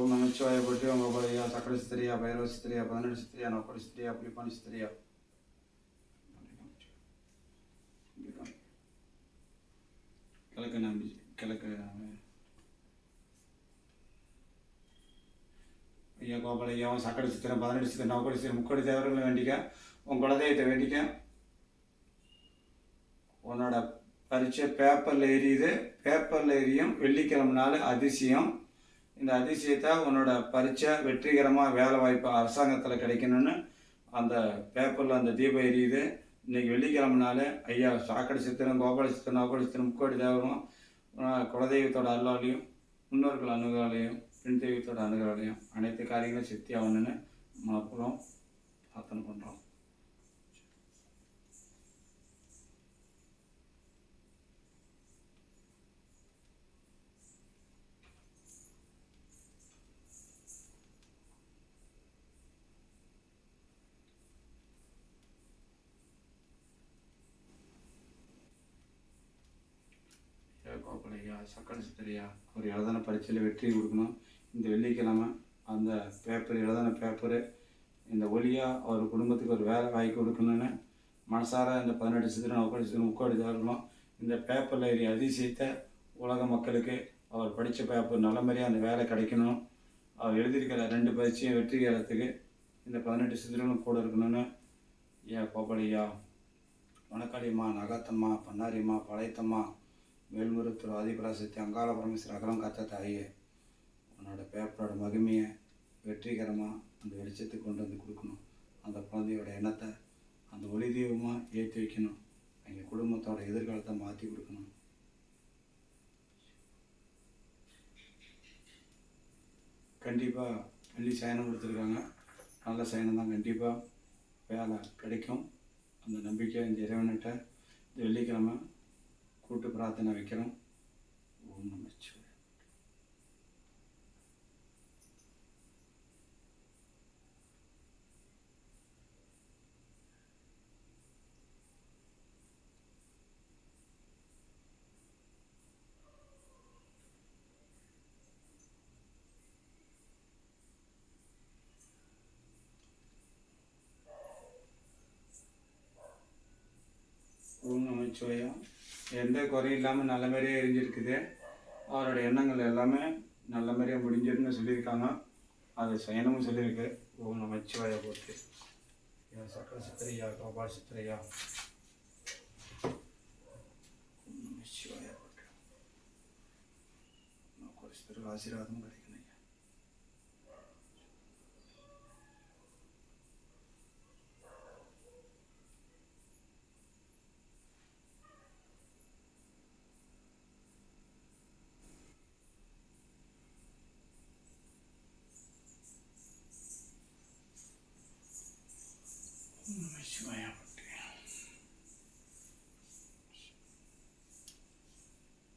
ஓம் நமச்சிவாய போற்றி உங்கள் போலையா சக்கர ஸ்திரியா பைரவ ஸ்திரியா பதினெட்டு ஸ்திரியா நோக்கடி ஸ்திரியா புலிப்பான ஸ்திரியா. கிழக்கு நம்பி கிழக்கு ஐயா கோபாலையாவும் சக்கரை சித்திரம் பதினெட்டு சித்திரம் நோக்கடி சித்திரம் முக்கடி தேவர்களை வேண்டிக்க உன் குலதெய்வத்தை வேண்டிக்க. உன்னோட பரீட்சை பேப்பரில் எரியுது. பேப்பரில் எரியும். வெள்ளிக்கிழமை நாள் அதிசயம். இந்த அதிசயத்தை உன்னோட பரீட்சை வெற்றிகரமாக வேலை வாய்ப்பு அரசாங்கத்தில் கிடைக்கணும்னு அந்த பேப்பரில் அந்த தீபம் எரியுது. இன்னைக்கு வெள்ளிக்கிழமை ஐயா சாக்கடை சித்திரம் கோபால சித்திரம் நோக்கடி சித்திரம் முக்கோடி தேவரும் குலதெய்வத்தோட அருளாலையும் முன்னோர்கள் அணுகாலையும் பெண் தெய்வத்தோட அணுகாலையும் அனைத்து காரியங்களும் சித்தி ஆகணும்னு மனப்புறம். ஐயா கோபாலையா சக்கரை சித்திரையா அவர் எழுதின பரீட்சையில் வெற்றி கொடுக்கணும். இந்த வெள்ளிக்கிழமை அந்த பேப்பர் எழுதின பேப்பரு இந்த ஒலியாக அவர் குடும்பத்துக்கு ஒரு வேலை வாங்கி கொடுக்கணும்னு மனசார இந்த பதினெட்டு சித்திரம் முக்கோடி சித்திரம் முக்கோடி தேவர்களும் இந்த பேப்பரில் ஏறி அதிசயத்தை உலக மக்களுக்கு அவர் படித்த பேப்பர் நல்ல மாதிரியாக அந்த வேலை கிடைக்கணும். அவர் எழுதியிருக்கிற ரெண்டு பரீட்சையும் வெற்றிகரத்துக்கு இந்த பதினெட்டு சித்திரங்களும் கூட இருக்கணும்னு ஐயா கோபாலையா வணக்காளியம்மா நகாத்தம்மா பண்ணாரியம்மா பழையத்தம்மா மேல்மருத்தூர் ஆதிபராசக்தி அங்காள பரமேஸ்வரர் அகலம் காத்த தாயே உன்னோட பேப்பரோட மகிமையை வெற்றிகரமாக அந்த வெளிச்சத்துக்கு கொண்டு வந்து கொடுக்கணும். அந்த குழந்தையோட எண்ணத்தை அந்த ஒளி தீபமாக ஏற்றி வைக்கணும். எங்கள் குடும்பத்தோட எதிர்காலத்தை மாற்றி கொடுக்கணும். கண்டிப்பாக வெள்ளி சயனம் கொடுத்துருக்காங்க. நல்ல சயனம் தான் கண்டிப்பாக வேலை கிடைக்கும். அந்த நம்பிக்கை இந்த இறைவன்கிட்ட இந்த வெள்ளிக்கிழமை கூட்டு பிரார்த்தனை வைக்கிறோம் ஓம் நமச்சிவாய ஓம் நமச்சிவாயா எந்த குறையும் இல்லாமல் நல்ல மாதிரியே எரிஞ்சிருக்குது அவரோட எண்ணங்கள் எல்லாமே நல்ல மாதிரியாக முடிஞ்சிருன்னு சொல்லியிருக்காங்க. அது சயனமும் சொல்லியிருக்கு. ஓம் நமச்சிவாயா போட்டு யா சக்கர சித்திரையா கோபால் சித்திரையா. ஓம் போட்டு நமக்கு ஒரு ஐயா ஓம் நமச்சிவாயா போட்டு